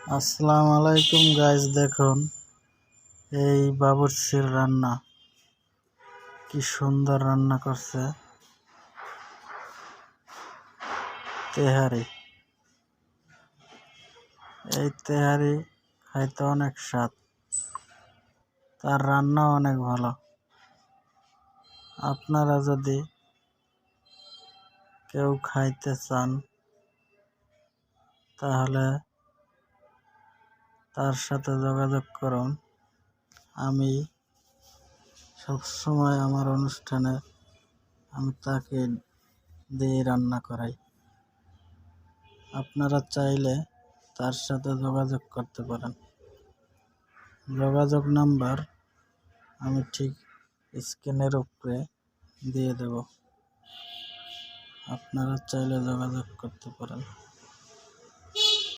আসসালামু আলাইকুম গাইজ দেখুন, এই বাবুর্চির রান্না। কি সুন্দর রান্না করছে। তেহারি। এই তেহারি খাইতে অনেক স্বাদ। তার রান্না অনেক ভালো। আপনারা যদি কেউ খাইতে চান, তাহলে তার সাথে যোগাযোগ করুন। আমি সবসময় আমার অনুষ্ঠানে আমি তাকে দিয়ে রান্না করাই। আপনারা চাইলে তার সাথে যোগাযোগ করতে পারেন। যোগাযোগ নাম্বার আমি ঠিক স্ক্রিনের উপরে দিয়ে দেব। আপনারা চাইলে যোগাযোগ করতে পারেন।